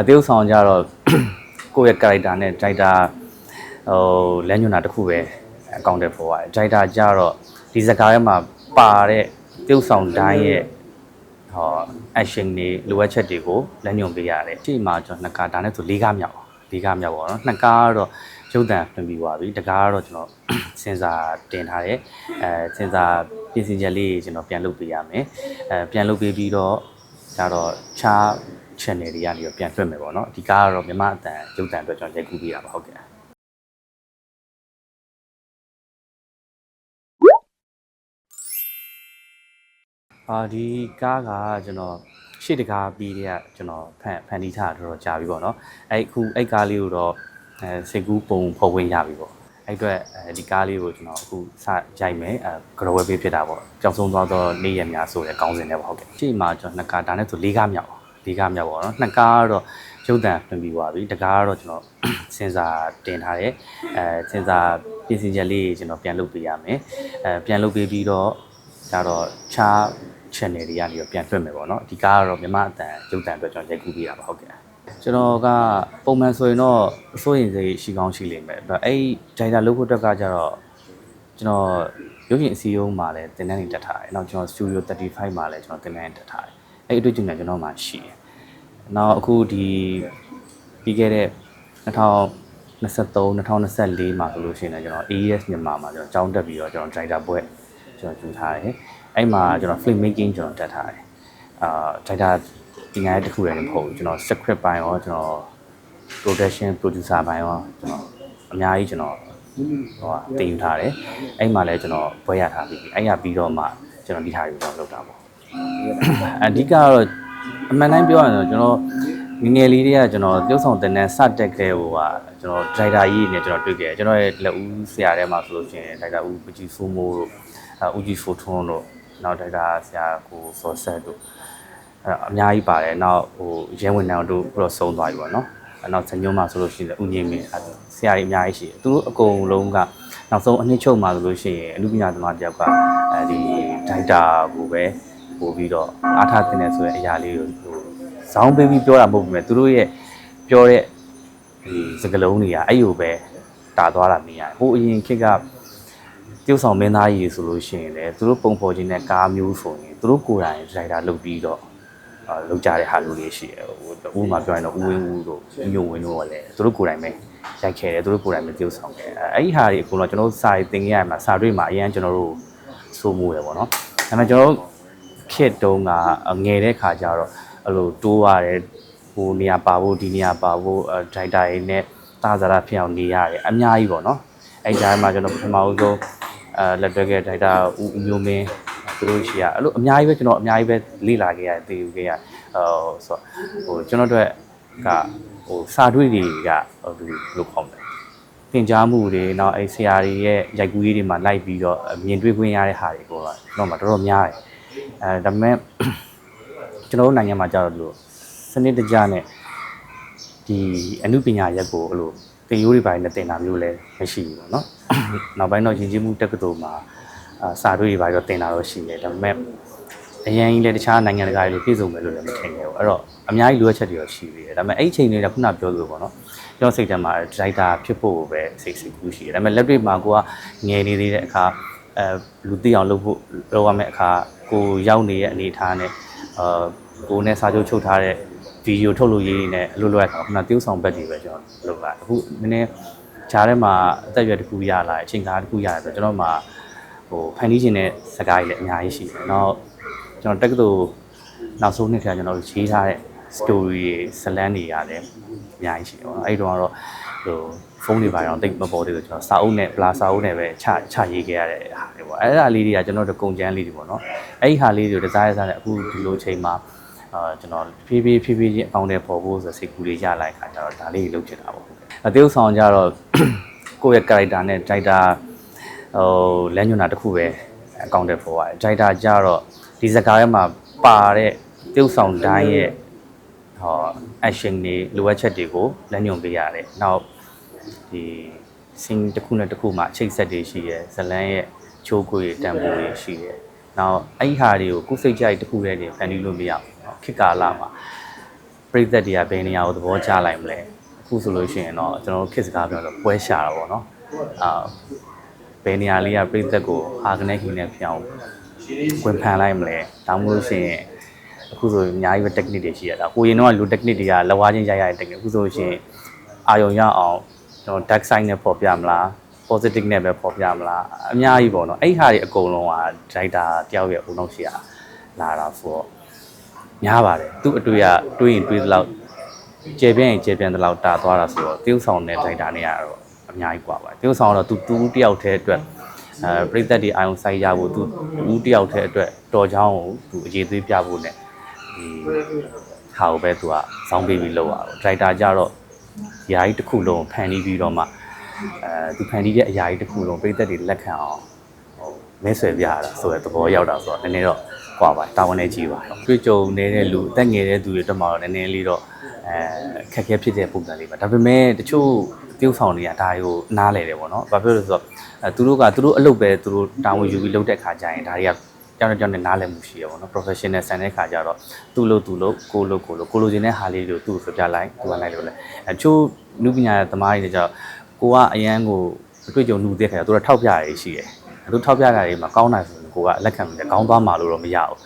အသေးဆောင်ကြတော့ကိုယ့်ရဲ့ character နဲ့ director ဟိုလမ်းညွှန်တာတစ်ခုပဲအကောင့်တက်ပေါ်ပါတယ် director ကြတော့ဒီစကားထဲမှာပါတဲ့သေုပ်ဆောင်တိုင်းရဲ့ဟော action တွေလိုအပ်ချက်တွေကိုလမ်းညွှန်ပေးရတယ်။ဒီမှာကျွန်တော်နှစ်ကားဒါနဲ့ဆို၄ကားမြောက်ပါ၄ကားမြောက်ပါတော့နှစ်ကားကတော့ရုပ်တံပြင်ပြီးသွားပြီတကားကတော့ကျွန်တော်စင်စာတင်ထားတယ်အဲစင်စာပြင်ဆင်ချက်လေးကျွန်တော်ပြန်လုပ်ပေးရမယ်အဲပြန်လုပ်ပေးပြီးတော့ဒါတော့ခြား channel တွေကနေတော့ပြန်လွှင့်မယ်ပေါ့နော်ဒီကားကတော့မြမအတန်ရုပ်တံအတွက်ကျွန်တော်ရိုက်ကူးပေးတာပါဟုတ်ကဲ့အာဒီကားကကျွန်တော်ရှေ့တကားပြီးတဲ့ကကျွန်တော်ဖန်ဖန်တီးထားတာတော်တော်ကြာပြီပေါ့နော်အဲ့အခုအဲ့ကားလေးကိုတော့အဲစိတ်ကူးပုံဖော်ဝင်ရပြီပေါ့အဲ့အတွက်အဲဒီကားလေးကိုကျွန်တော်အခုစရိုက်မယ်အဲဂရောဝဲပေးဖြစ်တာပေါ့ကြောင်ဆုံးသွားတော့နေ့ရက်များဆိုတဲ့ကောင်းစဉ်နဲ့ပေါ့ဟုတ်ကဲ့ရှေ့မှာကျွန်တော်နှစ်ကားဒါနဲ့ဆို၄ကားမြောက်ပါ ၄ကားမြောက်ပေါ့နော်နှစ်ကားကတော့ရုပ်တံပြင်ပြီးသွားပြီတကားကတော့ကျွန်တော်စင်စာတင်ထားတယ်အဲစင်စာပြင်ဆင်ချက်လေးကျွန်တော်ပြန်လုပ်ပေးရမယ်အဲပြန်လုပ်ပေးပြီးတော့ဒါတော့ခြား channel တွေကနေတော့ပြန်လွှင့်မယ်ပေါ့နော်ဒီကားကတော့မြန်မာအတန်ရုပ်တံအတွက်ကျွန်တော်ရိုက်ကူးပေးတာပါဟုတ်ကဲ့ကျွန်တော်ကပုံမှန်ဆိုရင်တော့အစိုးရင်စိတ်ရှိကောင်းရှိလိမ့်မယ်ဒါအဲ့ data လုပ်ဖို့အတွက်ကကြတော့ကျွန်တော်ရုပ်ရှင်အစည်းအရုံးမှာလည်းတင်တန်းနေတက်ထားတယ်နောက်ကျွန်တော် studio 35မှာလည်းကျွန်တော်တင်တန်းနေတက်ထားတယ် အဲ့အတွေ့အကြုံတွေကျွန်တော်မှရှိတယ်နောက်အခုဒီပြီးခဲ့တဲ့2023 2024မှာဆိုလို့ရှိရင်လည်းကျွန်တော် AES မြန်မာမှာကျွန်တော်ကြောင်းတက်ပြီးတော့ကျွန်တော် data ဘွဲ့ကျွန်တော်ကျူထားတယ်အဲ့မှာကျွန်တော် film making ကျွန်တော်တက်ထားတယ်အာ data ပညာရေးတစ်ခုလည်းမဟုတ်ဘူးကျွန်တော် script ပိုင်းရောကျွန်တော် production producer ပိုင်းရောကျွန်တော်အများကြီးကျွန်တော်ဟိုဟာတင်ယူထားတယ်အဲ့မှာလည်းကျွန်တော်ဘွဲရထားပြီးပြီအဲ့ရပြီးတော့မှကျွန်တော်ဒီဟာကိုကျွန်တော်လုပ်တာပေါ့ အဓိကကတော့အမှန်တိုင်းပြောရရင်တော့ကျွန်တော်ငယ်ငယ်လေးတွေကကျွန်တော်ပြုတ်ဆောင်တင်တဲ့စတက်ကလေးဟိုဟာကျွန်တော် driver ကြီးနဲ့ကျွန်တော်တွေ့ခဲ့တယ်ကျွန်တော်ရဲ့လက်ဦးဆရာထဲမှာဆိုလို့ရှိရင် driver ဦးပကြီးဖူးမိုးတို့အဲဦးကြီးဖိုထွန်းတို့နောက် driver ဆရာကိုစောဆက်တို့အဲအများကြီးပါတယ်နောက်ဟိုရဲဝင်တောင်တို့ပြီးတော့ဆုံးသွားပြီပေါ့နော်အဲနောက်ဇညုံမှာဆိုလို့ရှိရင်ဦးငင်းမင်းအဲဆရာကြီးအများကြီးရှိတယ်သူတို့အကုန်လုံးကနောက်ဆုံးအနှစ်ချုပ်မှာဆိုလို့ရှိရင်အမှုပညာသမားတယောက်ကအဲဒီဒိုက်တာကိုပဲ ပို့ပြီးတော့အားထားတင်တယ်ဆိုတဲ့အရာလေးကိုဟိုဇောင်းပေးပြီးပြောတာမဟုတ်ဘူးမဲ့သူတို့ရဲ့ပြောတဲ့ဒီစကလုံးတွေကအဲ့လိုပဲတာသွားတာမြင်ရတယ်ဟိုအရင်ခေတ်က tiêu ဆောင်မင်းသားကြီးဆိုလို့ရှိရင်လည်းသူတို့ပုံဖော်ခြင်းနဲ့ကားမျိုးဆိုရင်သူတို့ကိုယ်တိုင်ဒရိုက်တာလုပ်ပြီးတော့အာလုပ်ကြတဲ့ဟာလိုလေးရှိတယ်ဟိုဥပမာပြောရင်တော့ဦးဝင်းဦးတို့ဦးယုံဝင်းတို့ကလည်းသူတို့ကိုယ်တိုင်ပဲရိုက်ခဲ့တယ်သူတို့ကိုယ်တိုင်ပဲ tiêu ဆောင်ခဲ့အဲအဲ့ဒီဟာတွေအကုန်လုံးကျွန်တော်တို့စာရေးသင်ခဲ့ရမှာစာတွေ့မှာအရင်ကျွန်တော်တို့စိုးမိုးတယ်ပေါ့နော်ဒါပေမဲ့ကျွန်တော်တို့ ခေတ်တုန်းကငယ်တဲ့ခါကျတော့အဲ့လိုတိုးရတယ်ဟိုနေရာပါဖို့ဒီနေရာပါဖို့ဒရိုက်တာတွေနဲ့တာဇာတာဖြစ်အောင်နေရတယ်အများကြီးပေါ့နော်အဲ့ကြားမှာကျွန်တော်ပထမဦးဆုံးအဲလက်တွဲခဲ့ဒိုက်တာဦးဦးမျိုးမင်းသူတို့ရှိရအဲ့လိုအများကြီးပဲကျွန်တော်အများကြီးပဲလေ့လာခဲ့ရတယ်သိယူခဲ့ရဟိုဆိုဟိုကျွန်တော်တို့ကဟိုစာတွေ့တွေကဟိုလို့ခေါ်တယ်သင်ကြားမှုတွေနောက်အဲဆရာတွေရဲ့ရိုက်ကူးရေးတွေမှာလိုက်ပြီးတော့မြင်တွေ့ခွင့်ရတဲ့ဟာတွေကိုတော့မှတော်တော်များတယ် အဲဒါပေမဲ့ကျွန်တော်တို့နိုင်ငံမှာကြာတော့လို့စနစ်တကျနဲ့ဒီအမှုပညာရက်ကိုအဲ့လိုသင်ရိုးတွေပိုင်းနဲ့သင်တာမျိုးလည်းမရှိဘူးပေါ့နော်နောက်ပိုင်းတော့ယဉ်ကျေးမှုတက္ကသိုလ်မှာအာစာတွေ့တွေပါတော့သင်တာတော့ရှိတယ်ဒါပေမဲ့အရင်ကြီးလည်းတခြားနိုင်ငံတကာတွေလိုပြည့်စုံမယ်လို့လည်းမထင်ခဲ့ဘူးအဲ့တော့အများကြီးလိုအပ်ချက်တွေတော့ရှိသေးတယ်ဒါပေမဲ့အဲ့ဒီအချိန်တွေကခုနပြောလို့ပေါ့နော်ကျွန်တော်စိတ်ထဲမှာဒရိုက်တာဖြစ်ဖို့ပဲစိတ်စိတ်ကူးရှိတယ်ဒါပေမဲ့လက်တွေ့မှာကိုကငယ်နေသေးတဲ့အခါ အဲလူသိအောင်လုပ်ဖို့လုပ်ရမယ့်အခါကိုရောက်နေတဲ့အနေအထားနဲ့အာကိုနဲ့စာချုပ်ချုပ်ထားတဲ့ဗီဒီယိုထုတ်လို့ရေးနေအလုပ်လုပ်ရတာခုန tiêu ဆောင်ဘက်တွေပဲကျွန်တော်လုပ်လာအခုနည်းနည်းဂျားထဲမှာအသက်အရွယ်တစ်ခုရလာအချိန်ကားတစ်ခုရတယ်ဆိုတော့ကျွန်တော်မှဟိုဖန်တီးခြင်းတဲ့စကားကြီးလည်းအများကြီးရှိတယ်။နောက်ကျွန်တော်တက္ကသိုလ်နောက်ဆုံးနှစ်ခါကျွန်တော်တို့ရေးထားတဲ့ story တွေဇလန်းတွေရတယ်အများကြီးရှိတယ်ပေါ့နော်။အဲ့ဒီတော့ကတော့ ဟိုဖုန်းတွေပါတော့တိတ်မပေါ်သေးလို့ကျွန်တော်စာအုပ်နဲ့ပလာစာအုပ်နဲ့ပဲချချရေးခဲ့ရတဲ့ဟာတွေပေါ့။အဲ့ဒါလေးတွေကကျွန်တော်တို့ကုန်ကျန်းလေးတွေပေါ့နော်။အဲ့ဒီဟာလေးတွေကိုဒီဇိုင်းစားတဲ့အခုဒီလိုချိန်မှာအာကျွန်တော်ဖြည်းဖြည်းဖြည်းဖြည်းချင်းအကောင့်တွေပေါ်ဖို့ဆိုစိတ်ကူးလေးရလိုက်ခါကျတော့ဒါလေးလုပ်ချင်တာပေါ့။အသေးဆောင်ကြတော့ကိုယ့်ရဲ့ character နဲ့ director ဟိုလမ်းညွှန်တာတစ်ခုပဲအကောင့်တက်ပေါ်ပါတယ် director ကြတော့ဒီစကားထဲမှာပါတဲ့သေုပ်ဆောင်တိုင်းရဲ့ဟော action တွေလိုအပ်ချက်တွေကိုလမ်းညွှန်ပေးရတယ်။နောက်ဒီ scene တစ်ခုနဲ့တစ်ခုမှာအချိတ်ဆက်တွေရှိရဲဇလန်းရဲ့ချိုးကိုရတန်ဖိုးတွေရှိရဲ။နောက်အဲ့ဒီဟာတွေကိုကုစိတ်ကြိုက်တစ်ခုနဲ့တင်ဖန်တီးလို့မရဘူး။ခေတ်ကာလမှာပြည်သက်တွေကဘယ်နေရာကိုသဘောကျလိုက်မလဲ။အခုဆိုလို့ရှိရင်တော့ကျွန်တော်တို့ခေတ်စကားပြောတော့ပွဲရှာတာပေါ့နော်။အာဘယ်နေရာလေးကပြည်သက်ကိုအာဂနက်ခင်းနဲ့ဖြစ်အောင်ဝင်ဖန်လိုက်မလဲ။ဒါမှမဟုတ်ရှင် အခုဆိုအများကြီးပဲ technique တွေရှိရတာကိုရင်တော့လူ technique တွေကလက်ဝါးချင်းရိုက်ရတဲ့ technique အခုဆိုလို့ရှိရင်အာယုံရအောင်ကျွန်တော် dark side နဲ့ပေါ်ပြမလား positive နဲ့ပဲပေါ်ပြမလားအများကြီးပေါ့နော်အဲ့ဟာတွေအကုန်လုံးက director တယောက်ရဲ့အုံနောက်ရှိရလာတာဆိုတော့ များပါတယ်သူ့အတွေ့အတွေးရင်တွေးသလောက်ကျေပြင်းရင်ကျေပြင်းသလောက်တာသွားတာဆိုတော့တရုပ်ဆောင်တဲ့ထိုက်တာနေရတော့အများကြီးกว่าပါတရုပ်ဆောင်ကတော့သူတူတယောက်တည်းအတွက်အဲပြိသက်တွေအာယုံဆိုင်ရဖို့သူတူတယောက်တည်းအတွက်တော်ချောင်းကိုသူအရေးသေးပြဖို့ ਨੇ ဒီ ဟာကိုပဲသူကစောင်းပေးပြီးလုပ်ရတော့ဒရိုက်တာကြတော့ຢာကြီးတစ်ခုလုံးဖန်တီးပြီးတော့မှအဲသူဖန်တီးတဲ့အရာကြီးတစ်ခုလုံးပြိသက်တွေလက်ခံအောင်မဲဆွယ်ပြရတာဆိုတဲ့သဘောရောက်တာဆိုတော့နည်းနည်းတော့ကွာပါတာဝန်နဲ့ကြီးပါတွေ့ကြုံနေတဲ့လူအသက်ငယ်တဲ့သူတွေတက်မှာတော့နည်းနည်းလေးတော့အဲခက်ခဲဖြစ်တဲ့ပုံစံလေးပါဒါပေမဲ့တချို့ tiêu ဆောင်တွေကဒါကိုနားလဲတယ်ပေါ့နော်ဘာဖြစ်လို့လဲဆိုတော့အဲသူတို့ကသူတို့အလုပ်ပဲသူတို့တာဝန်ယူပြီးလုပ်တဲ့ခါကျရင်ဒါတွေက ကြောင်းကြောင်းနဲ့နားလည်မှုရှိရပေါ့နော် professional ဆန်တဲ့ခါကျတော့သူ့လို့သူ့လို့ကိုလို့ကိုလို့ကိုလိုချင်တဲ့ဟာလေးတွေကိုသူ့ဆိုပြလိုက်သူကလိုက်လို့လဲအချို့နုပညာသမားတွေကြတော့ကိုကအရန်ကိုအတွေ့အကြုံနှူတဲ့ခါကျတော့သူတို့ထောက်ပြရရှိတယ်သူထောက်ပြတာတွေမှာကောင်းတာဆိုရင်ကိုကလက်ခံတယ်ကောင်းသွားမှာလို့တော့မရဘူး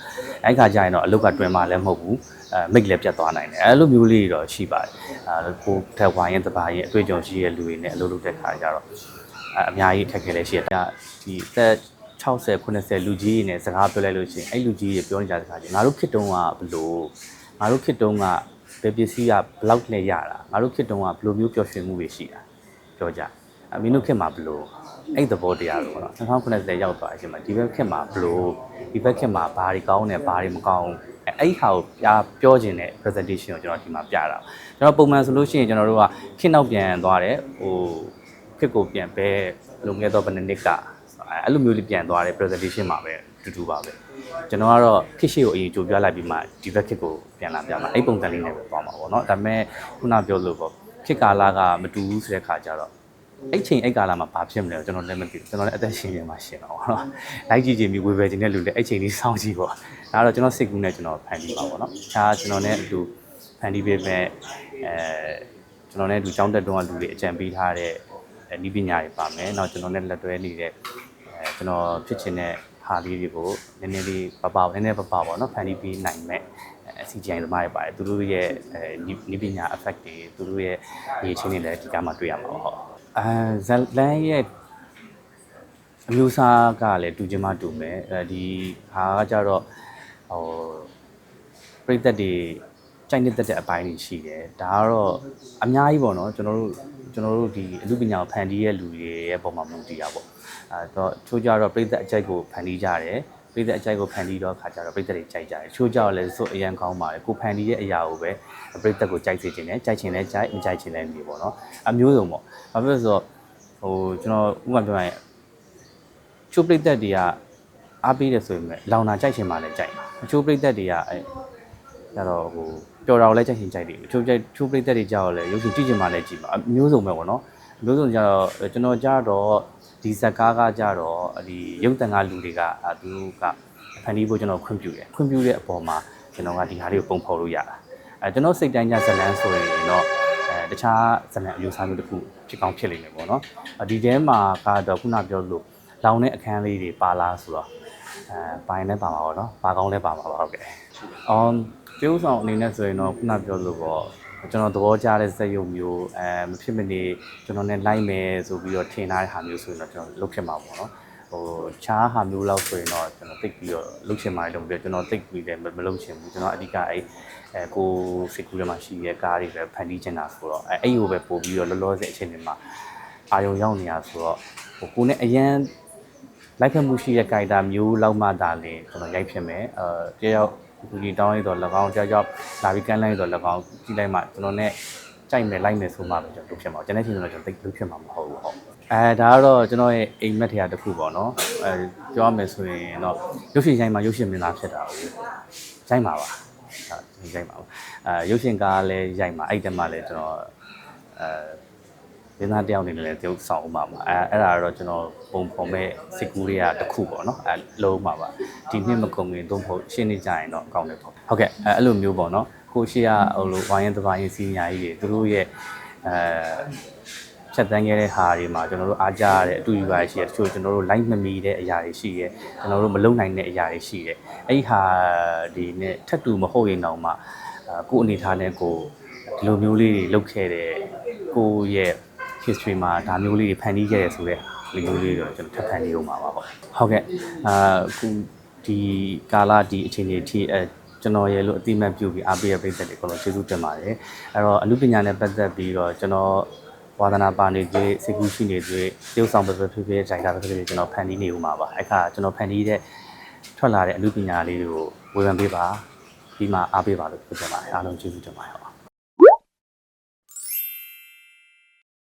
အဲ့ခါကျရင်တော့အလုတ်ကတွင်မှလည်းမဟုတ်ဘူးအဲမိတ်လည်းပြတ်သွားနိုင်တယ်အဲ့လိုမျိုးလေးတွေတော့ရှိပါတယ်အဲကိုထက်ဝိုင်းရင်တပါရင်အတွေ့အကြုံရှိတဲ့လူတွေနဲ့အလုပ်လုပ်တဲ့ခါကျတော့အဲအများကြီးအခက်အခဲလည်းရှိတယ်ဒါဒီသက် 60 90လူကြီးတွေနဲ့စကားပြောလိုက်လို့ရှိရင်အဲ့လူကြီးတွေပြောနေကြတဲ့ခါကျငါတို့ခေတ်တုန်းကဘလို့ငါတို့ခေတ်တုန်းကဘယ်ပစ္စည်းကဘလောက်နဲ့ရတာငါတို့ခေတ်တုန်းကဘယ်လိုမျိုးပျော်ရွှင်မှုတွေရှိတာပြောကြအမင်းတို့ခေတ်မှာဘလို့အဲ့သဘောတရားလို့ပေါ့နော်2090ရောက်သွားအချိန်မှာဒီဘက်ခက်မှာဘလို့ဒီဘက်ခက်မှာဘာတွေကောင်းတယ်ဘာတွေမကောင်းအဲ့အဲ့ဟာကိုပြပြောခြင်းတဲ့ presentation ကိုကျွန်တော်ဒီမှာပြတာကျွန်တော်ပုံမှန်ဆိုလို့ရှိရင်ကျွန်တော်တို့ကခင်းနောက်ပြန်သွားတယ်ဟိုခစ်ကိုပြန်ပဲလုံခဲ့တော့ဘယ်နှစ်က အဲ့လိုမျိုးလေးပြန်သွားတယ် presentation မှာပဲတူတူပါပဲကျွန်တော်ကတော့ခစ်ရှိကိုအရင်ကြိုပြလိုက်ပြီးမှဒီဘက်ခစ်ကိုပြန်လာပြမှာအဲ့ပုံစံလေးနဲ့ပဲသွားမှာပေါ့နော်ဒါပေမဲ့ခုနပြောလို့ပေါ့ခစ်ကာလာကမတူဘူးဆိုတဲ့ခါကျတော့အဲ့ချိန်အဲ့ကာလမှာဘာဖြစ်မလဲကျွန်တော်လည်းမသိဘူးကျွန်တော်လည်းအသက်ရှင်နေမှာရှင်တော့ပေါ့နော်လိုက်ကြည့်ကြည့်ပြီးဝေဖယ်ခြင်းတဲ့လူလည်းအဲ့ချိန်လေးစောင့်ကြည့်ပေါ့ဒါကတော့ကျွန်တော်စိတ်ကူးနဲ့ကျွန်တော်ဖန်တီးပါပေါ့နော်ဒါကျွန်တော်နဲ့အတူဖန်တီးပေးမဲ့အဲကျွန်တော်နဲ့အတူចောင်းတက်တုံးကလူတွေအကြံပေးထားတဲ့ ဤပညာတွေပါမယ်နောက်ကျွန်တော်နဲ့လက်တွဲနေတဲ့အဲကျွန်တော်ဖြစ်ချင်တဲ့ဟာလေးတွေကိုနည်းနည်းလေးပပနည်းနည်းပပပေါ့နော်ဖန်တီးပေးနိုင်မဲ့အစီအကြံသမားတွေပါတယ်သူတို့ရဲ့အဲဤပညာ effect တွေသူတို့ရဲ့ရေချင်းတွေလည်းဒီကမှတွေ့ရမှာပေါ့ဟုတ်အဲဇလန်ရဲ့အမျိုးအစားကလည်းတူချင်းမတူမယ်အဲဒီဟာကကြတော့ဟိုပြိသက်တွေ ကြိုက်နေတဲ့တဲ့အပိုင်းတွေရှိတယ်ဒါကတော့အများကြီးပေါ့နော်ကျွန်တော်တို့ကျွန်တော်တို့ဒီအမှုပညာကိုဖန်တီးရဲ့လူတွေရဲ့ပုံမှာမူတည်တာပေါ့အဲတော့ချိုးကြတော့ပြိသက်အကြိုက်ကိုဖန်တီးကြတယ်ပြိသက်အကြိုက်ကိုဖန်တီးတော့ခါကြတော့ပြိသက်တွေကြိုက်ကြတယ်ချိုးကြတော့လည်းစိုးအရန်ကောင်းပါတယ်ကိုဖန်တီးရဲ့အရာကိုပဲပြိသက်ကိုကြိုက်စေခြင်းနဲ့ကြိုက်ခြင်းနဲ့ကြိုက်မကြိုက်ခြင်းနဲ့နေပေါ့နော်အမျိုးစုံပေါ့ဘာဖြစ်လို့ဆိုတော့ဟိုကျွန်တော်ဥပမာပြောရရင်ချိုးပြိသက်တွေကအားပေးတယ်ဆိုရင်လောင်နာကြိုက်ခြင်းမှလည်းကြိုက်အချိုးပြိသက်တွေကအဲကျတော့ဟို ပျော်တာကိုလည်းကြိုက်ခြင်းကြိုက်တယ်အချိုးကြိုက်ချိုးပြိသက်တွေကြောက်လည်းရုပ်ရှင်ကြည့်ခြင်းမှလည်းကြည့်ပါအမျိုးစုံပဲပေါ့နော်အမျိုးစုံကြတော့ကျွန်တော်ကြတော့ဒီဇက်ကားကကြတော့ဒီရုပ်တန်ကလူတွေကအဲသူတို့ကဖန်တီးဖို့ကျွန်တော်ခွင့်ပြုတယ်ခွင့်ပြုတဲ့အပေါ်မှာကျွန်တော်ကဒီဟာလေးကိုပုံဖော်လို့ရတာအဲကျွန်တော်စိတ်တိုင်းကြဇလန်းဆိုရင်တော့အဲတခြားဇလန်းအယူဆမျိုးတစ်ခုဖြစ်ကောင်းဖြစ်လိမ့်မယ်ပေါ့နော်ဒီထဲမှာကတော့ခုနပြောလို့လောင်တဲ့အခန်းလေးတွေပါလားဆိုတော့အဲပိုင်းလည်းပါမှာပေါ့နော်ပါကောင်းလည်းပါမှာပါဟုတ်ကဲ့အော် ကျိုးဆောင်အနေနဲ့ဆိုရင်တော့ခုနပြောလို့ပေါ့ကျွန်တော်သဘောကျတဲ့စက်ရုပ်မျိုးအဲမဖြစ်မနေကျွန်တော်နဲ့လိုက်မယ်ဆိုပြီးတော့ထင်ထားတဲ့ဟာမျိုးဆိုရင်တော့ကျွန်တော်လုပ်ဖြစ်မှာပေါ့နော်ဟိုချားဟာမျိုးလောက်ဆိုရင်တော့ကျွန်တော်သိပြီးတော့လုပ်ချင်ပါတယ်တော့ပြီးတော့ကျွန်တော်သိပြီးလည်းမလုပ်ချင်ဘူးကျွန်တော်အဓိကအဲအဲကိုစိတ်ကူးထဲမှာရှိတဲ့ကားတွေပဲဖန်တီးချင်တာဆိုတော့အဲအဲ့ဟိုပဲပို့ပြီးတော့လောလောဆယ်အချိန်တွေမှာအာယုံရောက်နေတာဆိုတော့ဟိုကိုနဲ့အရန်လိုက်ဖက်မှုရှိတဲ့ gaita မျိုးလောက်မှသာလေကျွန်တော်ရိုက်ဖြစ်မယ်အဲတယောက် ဒီဒီတောင်းရတော့၎င်းတယောက်ယောက်လာပြီးကမ်းလိုက်တော့၎င်းကြည့်လိုက်မှကျွန်တော်နဲ့ကြိုက်မယ်လိုက်မယ်ဆိုမှပဲကျွန်တော်လုပ်ဖြစ်မှာကျွန်တော်ချင်းကျွန်တော်ကျွန်တော်သိလုပ်ဖြစ်မှာမဟုတ်ဘူးဟုတ်အဲဒါကတော့ကျွန်တော်ရဲ့အိမ်မက်ထရာတစ်ခုပေါ့နော်အဲပြောရမယ်ဆိုရင်တော့ရုပ်ရှင်ဆိုင်မှာရုပ်ရှင်မင်းသားဖြစ်တာဟုတ်ဆိုင်မှာပါဟုတ်ဆိုင်မှာပါအဲရုပ်ရှင်ကားလည်းရိုက်မှာအဲ့တည်းမှာလည်းကျွန်တော်အဲ မင်းသားတယောက်အနေနဲ့လည်းတယောက်ဆောင်အောင်ပါမှာအဲအဲ့ဒါကတော့ကျွန်တော်ပုံဖော်မဲ့စိတ်ကူးတွေကတစ်ခုပေါ့နော်အဲလုံးပါပါဒီနှစ်မကုန်ခင်သုံးဖို့ရှင်းနေကြရင်တော့အကောင်းတယ်ပေါ့ဟုတ်ကဲ့အဲအဲ့လိုမျိုးပေါ့နော်ကိုရှိရဟိုလိုဝိုင်းရင်တပိုင်းစီညာကြီးတွေသူတို့ရဲ့အဲဖြတ်တန်းခဲ့တဲ့ဟာတွေမှာကျွန်တော်တို့အားကြရတဲ့အတူတူပါရှိတယ်တချို့ကျွန်တော်တို့ live မမီတဲ့အရာတွေရှိတယ်ကျွန်တော်တို့မလုံနိုင်တဲ့အရာတွေရှိတယ်အဲ့ဒီဟာဒီနဲ့ထပ်တူမဟုတ်ရင်တော့မှအာကိုယ့်အနေထားနဲ့ကိုဒီလိုမျိုးလေးတွေလုပ်ခဲ့တဲ့ကိုယ့်ရဲ့ history မှာဒါမျိုးလေးတွေဖန်တီးခဲ့ရဆိုတဲ့ဒီမျိုးလေးတွေတော့ကျွန်တော်ထပ်ဖန်တီးအောင်ပါပါဟုတ်ဟုတ်ကဲ့အာခုဒီကာလဒီအချိန်ကြီးအထိအဲကျွန်တော်ရဲ့လို့အတိအမှတ်ပြုပြီးအားပေးရပိတ်သက်တွေကိုတော့ကျေးဇူးတင်ပါတယ်အဲ့တော့အမှုပညာနဲ့ပတ်သက်ပြီးတော့ကျွန်တော်ဝါသနာပါနေသေးစိတ်ကူးရှိနေသေးတရုပ်ဆောင်ပဲပဲဖြစ်ဖြစ်ဂျိုင်တာပဲဖြစ်ဖြစ်ကျွန်တော်ဖန်တီးနေဦးမှာပါအဲ့ခါကျွန်တော်ဖန်တီးတဲ့ထွက်လာတဲ့အမှုပညာလေးတွေကိုဝေဖန်ပေးပါပြီးမှအားပေးပါလို့ပြောချင်ပါတယ်အားလုံးကျေးဇူးတင်ပါတယ်ဟုတ်